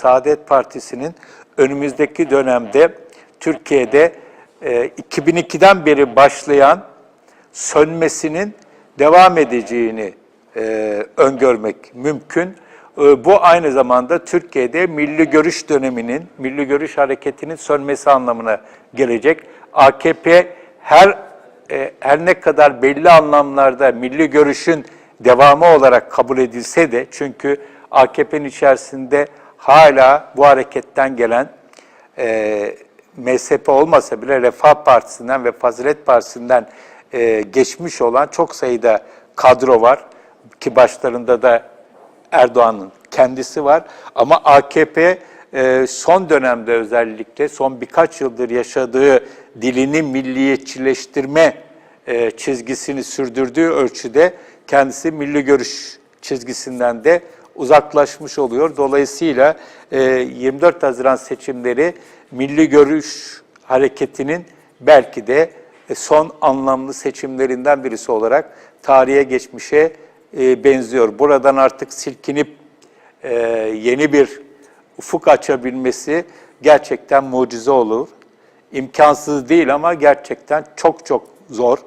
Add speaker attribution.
Speaker 1: Saadet Partisi'nin önümüzdeki dönemde Türkiye'de e, 2002'den beri başlayan sönmesinin devam edeceğini e, öngörmek mümkün. E, bu aynı zamanda Türkiye'de milli görüş döneminin, milli görüş hareketinin sönmesi anlamına gelecek. AKP her e, her ne kadar belli anlamlarda milli görüşün devamı olarak kabul edilse de çünkü AKP'nin içerisinde hala bu hareketten gelen e, MSP olmasa bile Refah Partisi'nden ve Fazilet Partisi'nden e, geçmiş olan çok sayıda kadro var ki başlarında da Erdoğan'ın kendisi var. Ama AKP e, son dönemde özellikle son birkaç yıldır yaşadığı dilini milliyetçileştirme e, çizgisini sürdürdüğü ölçüde kendisi milli görüş çizgisinden de uzaklaşmış oluyor. Dolayısıyla e, 24 Haziran seçimleri milli görüş hareketinin belki de e, son anlamlı seçimlerinden birisi olarak tarihe geçmişe e, benziyor. Buradan artık silkinip e, yeni bir ufuk açabilmesi gerçekten mucize olur. İmkansız değil ama gerçekten çok çok zor.